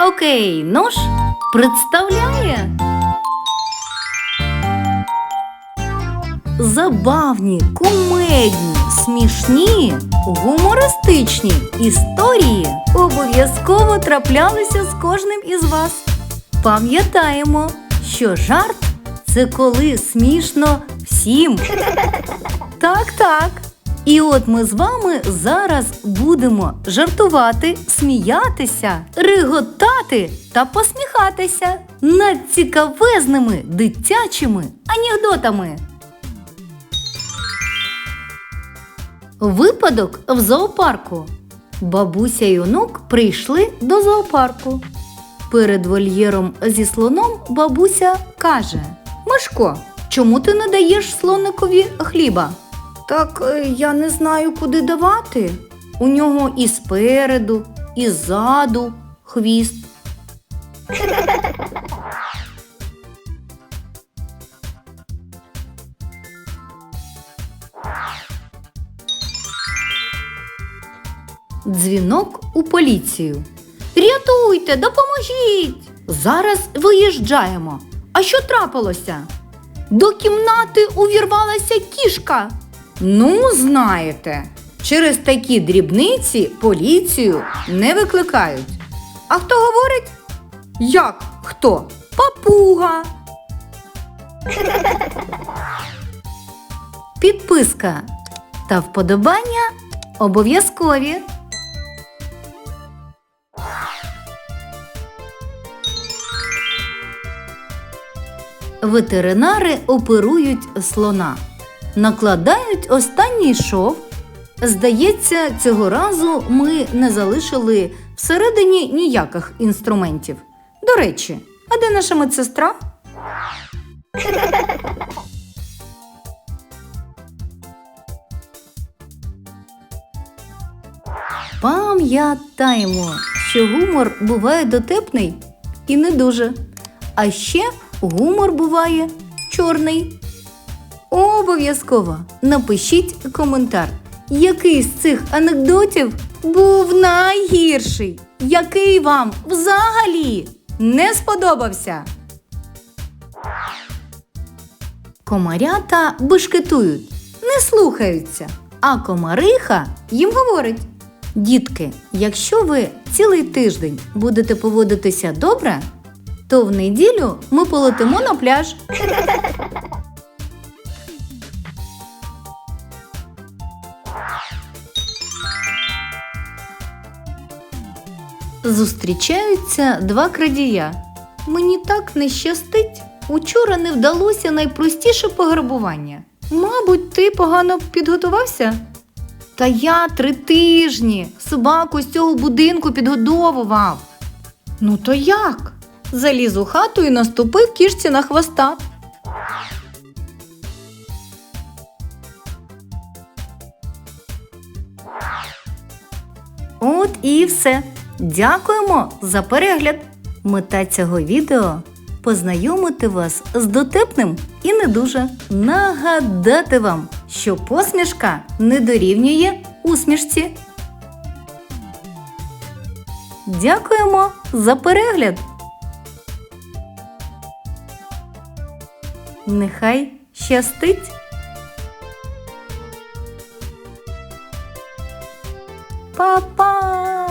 Окей, ну ж, представляє. Забавні, кумедні, смішні, гумористичні історії обов'язково траплялися з кожним із вас. Пам'ятаємо, що жарт це коли смішно всім. Так, так. І от ми з вами зараз будемо жартувати, сміятися, реготати та посміхатися над цікавезними дитячими анекдотами. Випадок в зоопарку. Бабуся і онук прийшли до зоопарку. Перед вольєром зі слоном бабуся каже: Мишко, чому ти не даєш слоникові хліба? Так е, я не знаю, куди давати. У нього і спереду, і ззаду хвіст. Дзвінок у поліцію. Рятуйте, допоможіть! Зараз виїжджаємо. А що трапилося? До кімнати увірвалася кішка. Ну, знаєте, через такі дрібниці поліцію не викликають. А хто говорить? Як хто? Папуга. Підписка та вподобання обов'язкові. Ветеринари оперують слона, накладають останній шов. Здається, цього разу ми не залишили всередині ніяких інструментів. До речі, а де наша медсестра? Пам'ятаємо, що гумор буває дотепний і не дуже. А ще гумор буває чорний. Обов'язково напишіть коментар, який з цих анекдотів був найгірший, який вам взагалі не сподобався. Комарята бешкетують, не слухаються, а комариха їм говорить: Дітки, якщо ви цілий тиждень будете поводитися добре, то в неділю ми полетимо на пляж. Зустрічаються два крадія. Мені так не щастить. Учора не вдалося найпростіше пограбування. Мабуть, ти погано підготувався? Та я три тижні собаку з цього будинку підгодовував. Ну то як? Заліз у хату і наступив кішці на хвоста. От і все. Дякуємо за перегляд! Мета цього відео познайомити вас з дотепним і не дуже нагадати вам, що посмішка не дорівнює усмішці. Дякуємо за перегляд! Нехай щастить! Па-па!